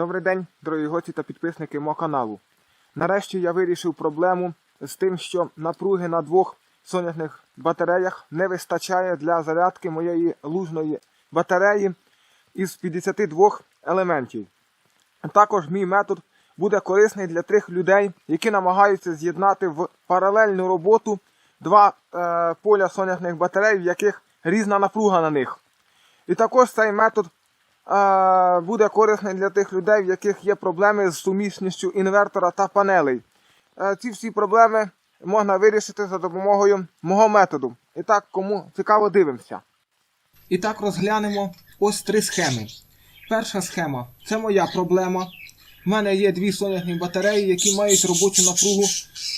Добрий день, дорогі гості та підписники мого каналу. Нарешті я вирішив проблему з тим, що напруги на двох сонячних батареях не вистачає для зарядки моєї лужної батареї із 52 елементів. Також мій метод буде корисний для тих людей, які намагаються з'єднати в паралельну роботу два е, поля сонячних батарей, в яких різна напруга на них. І також цей метод буде корисний для тих людей, в яких є проблеми з сумісністю інвертора та панелей. Е, ці всі проблеми можна вирішити за допомогою мого методу. І так, кому цікаво, дивимося. І так розглянемо ось три схеми. Перша схема це моя проблема. У мене є дві сонячні батареї, які мають робочу напругу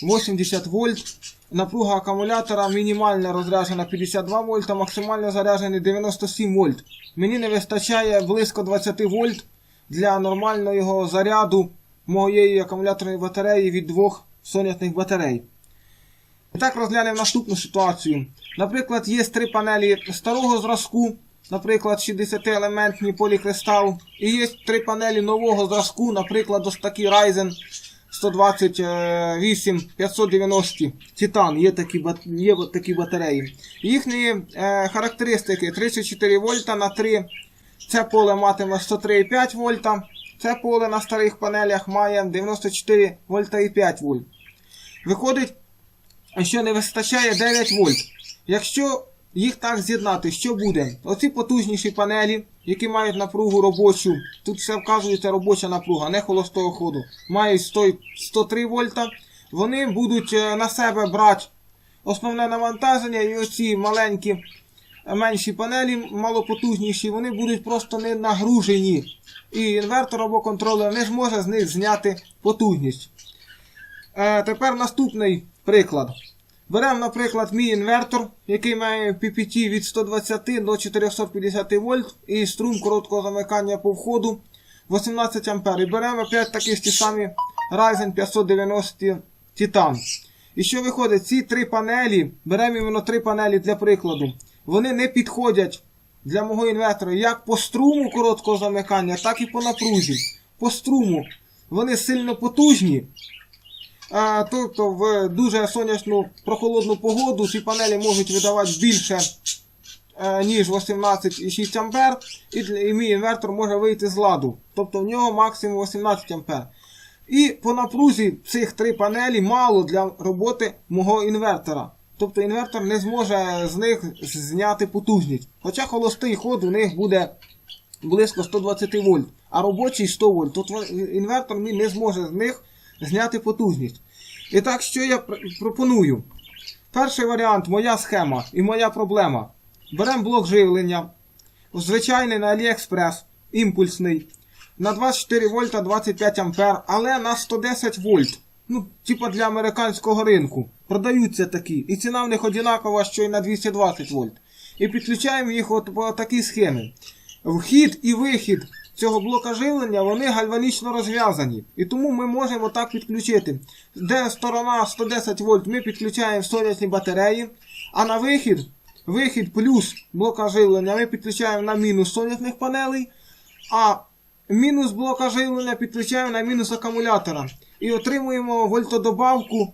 80 вольт. Напруга акумулятора мінімальна розряджена 52 вольта, максимально заряджений 97 вольт. Мені не вистачає близько 20 вольт для нормального заряду моєї акумуляторної батареї від двох сонячних батарей. І так розглянемо наступну ситуацію. Наприклад, є три панелі старого зразку, наприклад, 60-елементні полікристал, і є три панелі нового зразку, наприклад, ось такі Ryzen 128 590 Titan, є такі, є такі батареї. Їхні е, характеристики 34 вольта на 3. Це поле матиме 103,5 вольта. Це поле на старих панелях має 94 вольта і 5 вольт. Виходить, що не вистачає 9 вольт. Якщо їх так з'єднати, що буде? Оці потужніші панелі, які мають напругу робочу, тут все вказується робоча напруга, не холостого ходу, мають 100 103 вольта, вони будуть е, на себе брати основне навантаження і оці маленькі е, менші панелі, малопотужніші, вони будуть просто не нагружені. І інвертор або контролер не зможе з них зняти потужність. Е, тепер наступний приклад. Беремо, наприклад, мій інвертор, який має PPT від 120 до 450 вольт і струм короткого замикання по входу 18 А. І беремо опять такі ті самі Ryzen 590 Titan. І що виходить? Ці три панелі, беремо іменно три панелі для прикладу, вони не підходять для мого інвертора як по струму короткого замикання, так і по напрузі. По струму вони сильно потужні, тобто в дуже сонячну прохолодну погоду ці панелі можуть видавати більше, е, ніж 18,6 А, і, і мій інвертор може вийти з ладу. Тобто в нього максимум 18 А. І по напрузі цих три панелі мало для роботи мого інвертора. Тобто інвертор не зможе з них зняти потужність. Хоча холостий ход у них буде близько 120 вольт, а робочий 100 вольт. Вон- інвертор мій не зможе з них зняти потужність. І так, що я пропоную? Перший варіант моя схема і моя проблема. Беремо блок живлення, звичайний на AliExpress, імпульсний, на 24 вольта 25 ампер, але на 110 вольт. Ну, типа для американського ринку. Продаються такі. І ціна в них одинакова, що й на 220 вольт. І підключаємо їх от по такій схемі. Вхід і вихід цього блока живлення вони гальванічно розв'язані. І тому ми можемо так підключити. Де сторона 110 вольт ми підключаємо сонячні батареї, а на вихід, вихід плюс блока живлення ми підключаємо на мінус сонячних панелей, а мінус блока живлення підключаємо на мінус акумулятора. І отримуємо вольтодобавку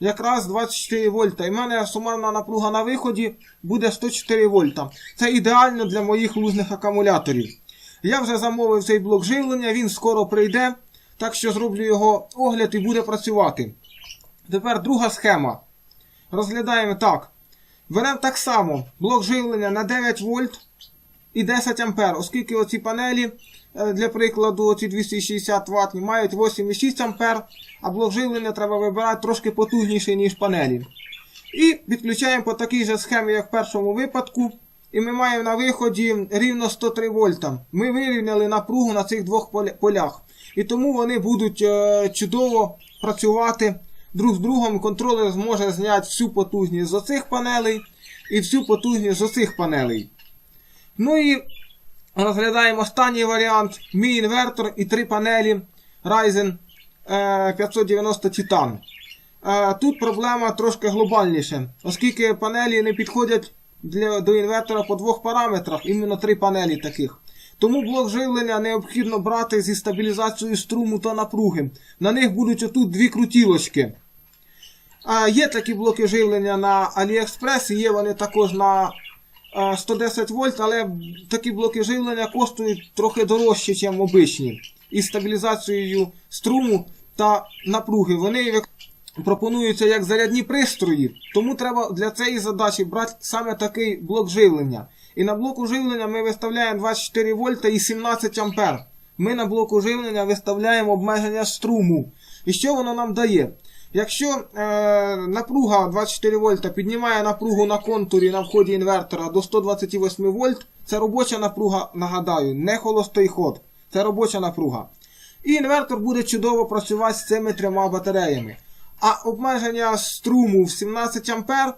якраз 24 вольта. І в мене сумарна напруга на виході буде 104 вольта. Це ідеально для моїх лужних акумуляторів. Я вже замовив цей блок живлення, він скоро прийде, так що зроблю його огляд і буде працювати. Тепер друга схема. Розглядаємо так. Беремо так само блок живлення на 9 вольт і 10 ампер, оскільки оці панелі, е, для прикладу, оці 260 Вт мають 8,6 ампер, а блок живлення треба вибирати трошки потужніший, ніж панелі. І підключаємо по такій же схемі, як в першому випадку. І ми маємо на виході рівно 103 вольта. Ми вирівняли напругу на цих двох полях. І тому вони будуть е, чудово працювати друг з другом. Контролер зможе зняти всю потужність з оцих панелей і всю потужність з оцих панелей. Ну і розглядаємо останній варіант. Мій інвертор і три панелі Ryzen е, 590 Titan. Е, Тут проблема трошки глобальніша, оскільки панелі не підходять для, до інвертора по двох параметрах, іменно три панелі таких. Тому блок живлення необхідно брати зі стабілізацією струму та напруги. На них будуть отут дві крутілочки. А є такі блоки живлення на AliExpress, є вони також на е, 110 вольт, але такі блоки живлення коштують трохи дорожче, ніж обичні. Із стабілізацією струму та напруги. Вони пропонуються як зарядні пристрої, тому треба для цієї задачі брати саме такий блок живлення. І на блоку живлення ми виставляємо 24 вольта і 17 ампер. Ми на блоку живлення виставляємо обмеження струму. І що воно нам дає? Якщо е, напруга 24 вольта піднімає напругу на контурі на вході інвертора до 128 вольт, це робоча напруга, нагадаю, не холостий ход. Це робоча напруга. І інвертор буде чудово працювати з цими трьома батареями. А обмеження струму в 17 ампер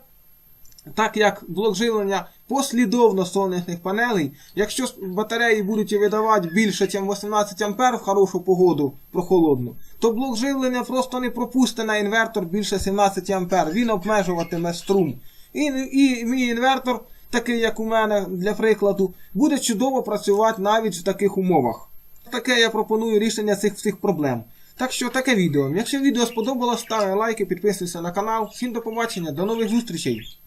так як блок живлення послідовно сонячних панелей, якщо батареї будуть видавати більше, ніж 18 А в хорошу погоду прохолодну, то блок живлення просто не пропустить на інвертор більше 17 А. Він обмежуватиме струм. І, і мій інвертор, такий як у мене для прикладу, буде чудово працювати навіть в таких умовах. Таке я пропоную рішення цих всіх проблем. Так що таке відео. Якщо відео сподобалось, ставте лайки, підписуйся на канал. Всім до побачення, до нових зустрічей!